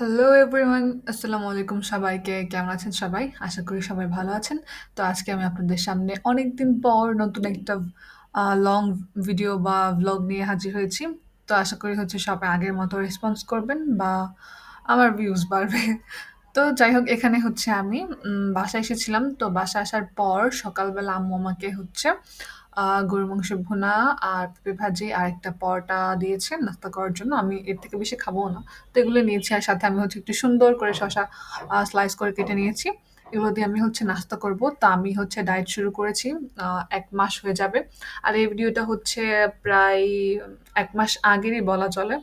Hello everyone আসসালামু আলাইকুম সবাইকে। কেমন আছেন সবাই? আশা করি সবাই ভালো আছেন। তো আজকে আমি আপনাদের সামনে অনেক দিন পর নতুন একটা লং ভিডিও বা ভ্লগ নিয়ে হাজির হয়েছি। তো আশা করি হচ্ছে সবাই আগের মতো রেসপন্স করবেন বা আমার ভিউজ বাড়বে। তো যাই হোক, এখানে হচ্ছে আমি বাসায় এসেছিলাম। তো বাসায় আসার পর সকালবেলা আম্মু আমাকে হচ্ছে গরুর মাংস ভুনা আর পেঁপে ভাজি আর একটা পরোটা দিয়েছে নাস্তা করার জন্য। আমি এর থেকে বেশি খাব না। তো এগুলো নিয়েছি আর সাথে আমি হচ্ছে একটু সুন্দর করে শসা স্লাইস করে কেটে নিয়েছি। এগুলো দিয়ে আমি হচ্ছে নাস্তা করব। তো আমি হচ্ছে ডায়েট শুরু করেছি এক মাস হয়ে যাবে। আর এই ভিডিওটা হচ্ছে প্রায় এক মাস আগেরই বলা চলে।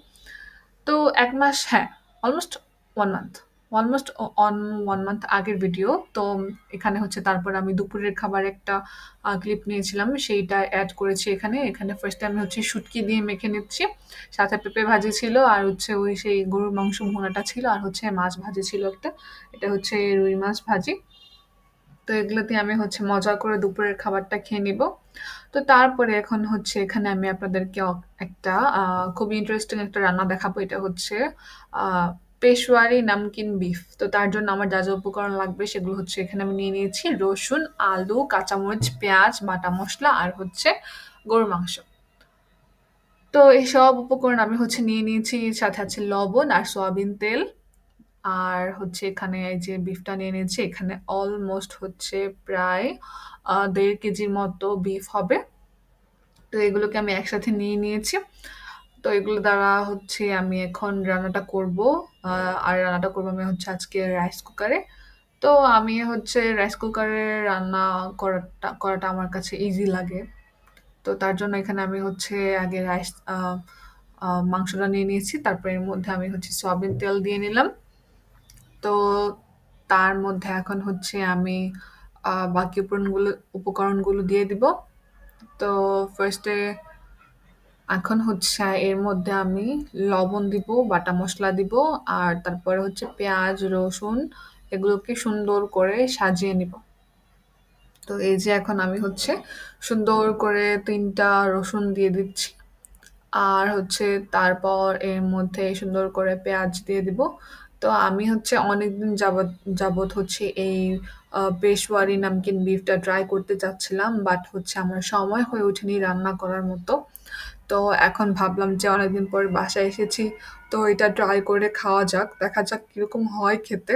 তো ১ মাস হ্যাঁ, almost 1 month. Almost on one month আগের ভিডিও। তো এখানে হচ্ছে তারপর আমি দুপুরের খাবার একটা ক্লিপ নিয়েছিলাম। সেইটা অ্যাড করেছি এখানে। এখানে ফার্স্ট আমি হচ্ছে শুটকি দিয়ে মেখে নিচ্ছি। সাথে পেঁপে ভাজি ছিল, আর হচ্ছে ওই সেই গরুর মাংস ভুনাটা ছিল, আর হচ্ছে মাছ ভাজি ছিল একটা। এটা হচ্ছে রুই মাছ ভাজি। তো এগুলোতে আমি হচ্ছে মজা করে দুপুরের খাবারটা খেয়ে নিব। তো তারপরে এখন হচ্ছে এখানে আমি আপনাদেরকে একটা, আ, খুবই ইন্টারেস্টিং একটা রান্না দেখাবো। এটা হচ্ছে আ পেশওয়ারি নামকিন বিফ। তো তার জন্য আমার যা, যা উপকরণ লাগবে সেগুলো হচ্ছে এখানে আমি নিয়ে নিয়েছি। রসুন, আলু, কাঁচামরিচ, পেঁয়াজ, বাটা মশলা আর হচ্ছে গরুর মাংস। তো এই সব উপকরণ আমি হচ্ছে নিয়ে নিয়েছি। সাথে আছে লবণ আর সয়াবিন তেল। আর হচ্ছে এখানে এই যে বিফটা নিয়ে নিয়েছি। এখানে অলমোস্ট হচ্ছে প্রায় দেড় কেজির মতো বিফ হবে। তো এগুলোকে আমি একসাথে নিয়ে নিয়েছি। তো এগুলো দ্বারা হচ্ছে আমি এখন রান্নাটা করব। আর রান্নাটা করব আমি হচ্ছে আজকে রাইস কুকারে। তো আমি হচ্ছে রাইস কুকারে রান্না করাটা করাটা আমার কাছে ইজি লাগে। তো তার জন্য এখানে আমি হচ্ছে আগে রাইস মাংসটা নিয়ে নিয়েছি। তারপর এর মধ্যে আমি হচ্ছে সয়াবিন তেল দিয়ে নিলাম। তো তার মধ্যে এখন হচ্ছে আমি বাকি উপকরণগুলো উপকরণগুলো দিয়ে দিব। তো ফার্স্ট এখন হচ্ছে এর মধ্যে আমি লবণ দিব, বাটা মসলা দিব আর তারপরে হচ্ছে পেঁয়াজ, রসুন এগুলোকে সুন্দর করে সাজিয়ে নিব। তো এই যে এখন আমি হচ্ছে সুন্দর করে ৩ টা রসুন দিয়ে দিচ্ছি। আর হচ্ছে তারপর এর মধ্যে সুন্দর করে পেঁয়াজ দিয়ে দিব। তো আমি হচ্ছে অনেকদিন যাবৎ যাবৎ হচ্ছে এই আ পেশওয়ারি নামকিন বিফটা ট্রাই করতে চাচ্ছিলাম। বাট হচ্ছে আমার সময় হয়ে ওঠেনি রান্না করার মতো। তো এখন ভাবলাম যে অনেকদিন পর বাসায় এসেছি। তো এটা ট্রাই করে খাওয়া যাক। দেখা যাক কীরকম হয় খেতে।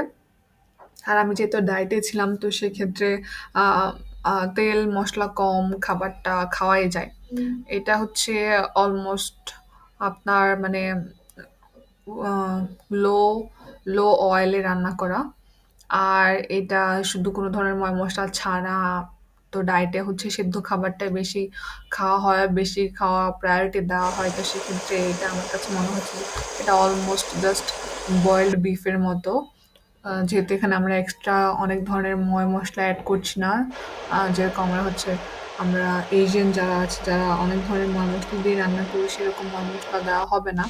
আর আমি যেহেতু ডায়েটে ছিলাম তো সেক্ষেত্রে আ আ তেল মসলা কম খাবারটা খাওয়াই যায়। এটা হচ্ছে অলমোস্ট আপনার মানে আ লো, লো অয়েলে রান্না করা। আর এটা শুধু কোনো ধরনের ময় মসলা ছাড়া তো ডায়েটে হচ্ছে সেদ্ধ খাবারটাই বেশি খাওয়া হয়, বেশি খাওয়া প্রায়োরিটি দেওয়া হয়। তো সেক্ষেত্রে এটা আমার কাছে মনে হচ্ছে এটা অলমোস্ট জাস্ট বয়েলড বিফের মতো। যেহেতু এখানে আমরা এক্সট্রা অনেক ধরনের ময় মশলা অ্যাড করছি না। যেরকম আমরা হচ্ছে আমরা এশিয়ান যারা আছে যারা অনেক ধরনের ময় মসলা দিয়ে রান্না করি সেরকম ময় মসলা দেওয়া হবে না।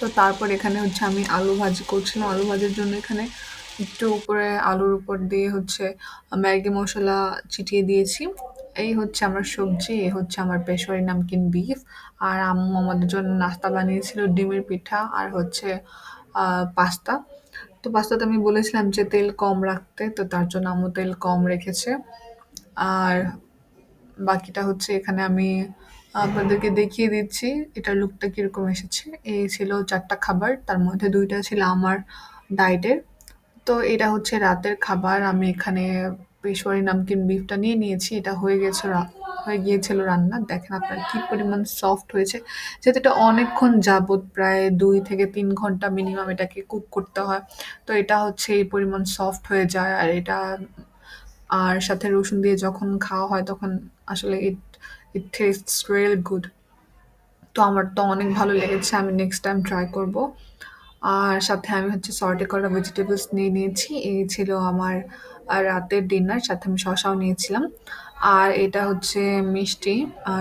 তো তারপর এখানে হচ্ছে আমি আলু ভাজি করছিলাম। আলু ভাজির জন্য এখানে একটু উপরে আলুর উপর দিয়ে হচ্ছে ম্যাগি মশলা ছিটিয়ে দিয়েছি। এই হচ্ছে আমার সবজি, এই হচ্ছে আমার পেশওয়ারি নামকিন বিফ। আর আম্মু আমাদের জন্য নাস্তা বানিয়েছিল ডিমের পিঠা আর হচ্ছে পাস্তা। তো পাস্তাতে আমি বলেছিলাম যে তেল কম রাখতে। তো তার জন্য আম্মু তেল কম রেখেছে। আর বাকিটা হচ্ছে এখানে আমি আপনাদেরকে দেখিয়ে দিচ্ছি এটার লুকটা কীরকম এসেছে। এই ছিল চারটা খাবার। তার মধ্যে দুইটা ছিল আমার ডায়েটের। তো এটা হচ্ছে রাতের খাবার। আমি এখানে পেশওয়ারি নামকিন বিফটা নিয়ে নিয়েছি। এটা হয়ে গেছে রা হয়ে গিয়েছিল রান্না। দেখেন আপনার কি পরিমাণ সফট হয়েছে। যেহেতু এটা অনেকক্ষণ যাবৎ, প্রায় ২ থেকে ৩ ঘণ্টা মিনিমাম এটাকে কুক করতে হয়। তো এটা হচ্ছে এই পরিমাণ সফট হয়ে যায়। আর এটা, আর সাথে রসুন দিয়ে যখন খাওয়া হয়, তখন আসলে it it tastes really good. তো আমার তো অনেক ভালো লেগেছে। আমি নেক্সট টাইম ট্রাই করব। আর সাথে আমি হচ্ছে সর্টে করা ভেজিটেবলস নিয়ে নিয়েছি। এই ছিল আমার রাতের ডিনার। সাথে আমি শসাও নিয়েছিলাম। আর এটা হচ্ছে মিষ্টি,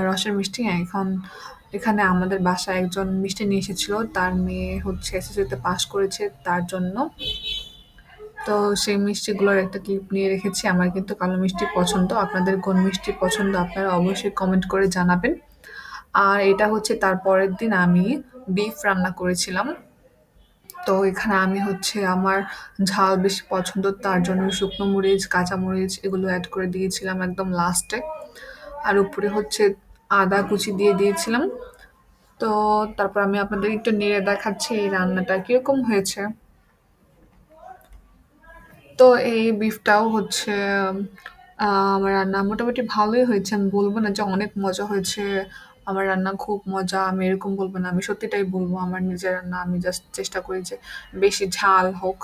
রসের মিষ্টি। এখন এখানে আমাদের বাসায় একজন মিষ্টি নিয়ে এসেছিল তার মেয়ে হচ্ছে এসএসসিতে পাশ করেছে তার জন্য। তো সেই মিষ্টিগুলোর একটা ক্লিপ নিয়ে রেখেছি। আমার কিন্তু কালো মিষ্টি পছন্দ। আপনাদের কোন মিষ্টি পছন্দ আপনারা অবশ্যই কমেন্ট করে জানাবেন। আর এটা হচ্ছে তার পরের দিন আমি বিফ রান্না করেছিলাম। তো এখানে আমি হচ্ছে আমার ঝাল বেশি পছন্দ তার জন্য শুকনো মরিচ, কাঁচা মরিচ এগুলো অ্যাড করে দিয়েছিলাম একদম লাস্টে। আর উপরে হচ্ছে আদা কুচি দিয়ে দিয়েছিলাম। তো তারপর আমি আপনাদের একটু নেড়ে দেখাচ্ছি এই রান্নাটা কীরকম হয়েছে। তো এই বিফটাও হচ্ছে আমার রান্না মোটামুটি ভালোই হয়েছে। আমি বলব না যে অনেক মজা হয়েছে। আমার রান্না খুব মজা। আমি এরকম বলব না। আমি সত্যিটাই বলব। আমার নিজের রান্না আমি জাস্ট চেষ্টা করি যে বেশি ঝাল হোক।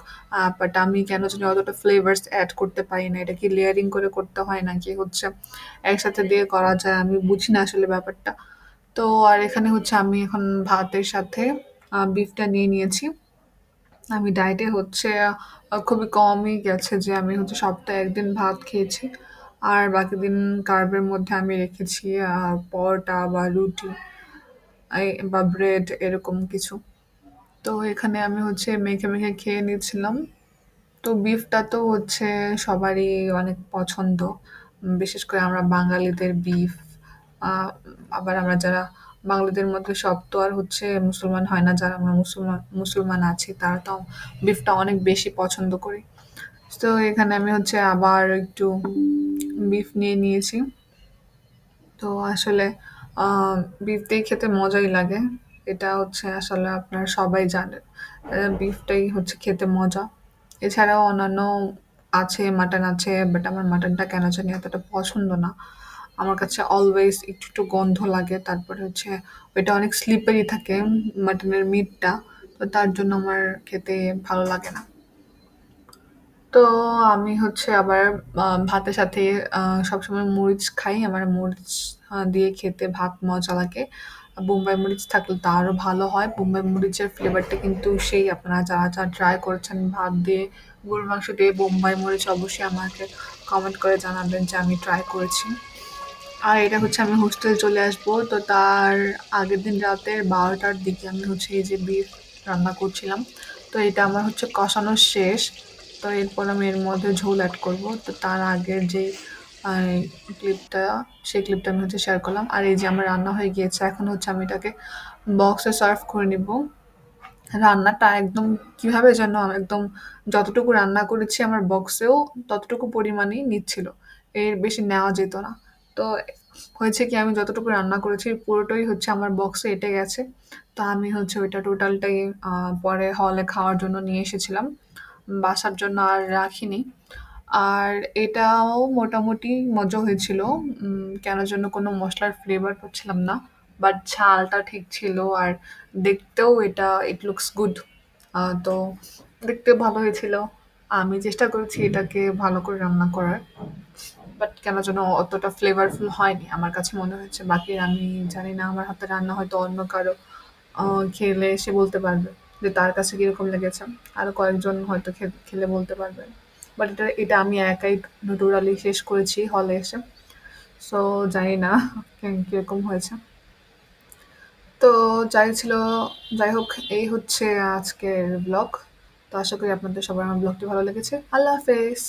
বাট আমি কেন জানি অতটা ফ্লেভারস এড করতে পারি না। এটা কি লেয়ারিং করে করতে হয় নাকি হচ্ছে একসাথে দিয়ে করা যায়, আমি বুঝি না আসলে ব্যাপারটা। তো আর এখানে হচ্ছে আমি এখন ভাতের সাথে বিফটা নিয়ে নিয়েছি। আমি ডায়েটে হচ্ছে খুবই কমই গেছে যে আমি হচ্ছে সপ্তাহে ১ দিন ভাত খেয়েছি। আর বাকি দিন কার্বের মধ্যে আমি রেখেছি পরোটা বা রুটি বা ব্রেড এরকম কিছু। তো এখানে আমি হচ্ছে মেখে, মেখে খেয়ে নিচ্ছিলাম। তো বিফটা তো হচ্ছে সবারই অনেক পছন্দ। বিশেষ করে আমরা বাঙালিদের বিফ। আবার আমরা যারা বাঙালিদের মধ্যে সব তো আর হচ্ছে মুসলমান হয় না। যারা আমরা মুসলমান মুসলমান আছি তারা তো বিফটা অনেক বেশি পছন্দ করি। তো এখানে আমি হচ্ছে আবার একটু বিফ নিয়ে নিয়েছি। তো আসলে আ বিফ দিয়ে খেতে মজাই লাগে। এটা হচ্ছে আসলে আপনারা সবাই জানেন। বিফটাই হচ্ছে খেতে মজা। এছাড়াও অন্যান্য আছে, মাটন আছে। বাট আমার মাটনটা কেন জানি এতটা পছন্দ না। আমার কাছে অলওয়েজ একটু, একটু গন্ধ লাগে। তারপরে হচ্ছে ওইটা অনেক স্লিপারি থাকে মাটনের মিটটা। তো তার জন্য আমার খেতে ভালো লাগে না। তো আমি হচ্ছে আবার ভাতের সাথে সবসময় মরিচ খাই। আমার মরিচ দিয়ে খেতে ভাত মজা লাগে। বোম্বাই মরিচ থাকলে তো আরও ভালো হয়। বোম্বাই মরিচের ফ্লেভারটা কিন্তু সেই আপনারা যারা, যারা ট্রাই করেছেন ভাত দিয়ে গরুর মাংস দিয়ে বোম্বাই মরিচ অবশ্যই আমাকে কমেন্ট করে জানাবেন যে আমি ট্রাই করেছি। আর এটা হচ্ছে আমি হোস্টেলে চলে আসব। তো তার আগের দিন রাতের ১২ঃ০০ টার দিকে আমি হচ্ছে এই যে বিফ রান্না করছিলাম। তো এটা আমার হচ্ছে কষানো শেষ। তো এরপর আমি এর মধ্যে ঝোল অ্যাড করব। তো তার আগের যে ক্লিপটা সেই ক্লিপটা আমি হচ্ছে শেয়ার করলাম। আর এই যে আমার রান্না হয়ে গিয়েছে। এখন হচ্ছে আমি এটাকে বক্সে সার্ভ করে নিবো। রান্নাটা একদম কীভাবে যেন একদম যতটুকু রান্না করেছি আমার বক্সেও ততটুকু পরিমাণেই নিচ্ছিল। এর বেশি নেওয়া যেত না। তো হয়েছে কি, আমি যতটুকু রান্না করেছি, পুরোটাই হচ্ছে আমার বক্সে এঁটে গেছে। তো আমি হচ্ছে ওইটা টোটালটাই পরে হলে খাওয়ার জন্য নিয়ে এসেছিলাম। বাসার জন্য আর রাখিনি। আর এটাও মোটামুটি মজা হয়েছিল। কেন যেন কোনো মসলার ফ্লেভার পাচ্ছিলাম না। বাট ঝালটা ঠিক ছিল আর দেখতেও এটা ইট লুকস গুড। তো দেখতে ভালো হয়েছিল। আমি চেষ্টা করেছি এটাকে ভালো করে রান্না করার। বাট কেন যেন অতটা ফ্লেভারফুল হয়নি। আমার কাছে মনে হয়েছে। বাকি আমি জানি না, আমার হাতের রান্না হয়তো অন্য কারও খেলে সে বলতে পারবে যে তার কাছে কীরকম লেগেছে। আরও কয়েকজন হয়তো খেলে বলতে পারবেন বাট এটা এটা আমি একাই টোটালি শেষ করেছি হলে এসে। সো জানি না কীরকম হয়েছে। তো যাই ছিল, যাই হোক, এই হচ্ছে আজকের ব্লগ। তো আশা করি আপনাদের সবার আমার ব্লগটি ভালো লেগেছে। আল্লাহ হাফেজ।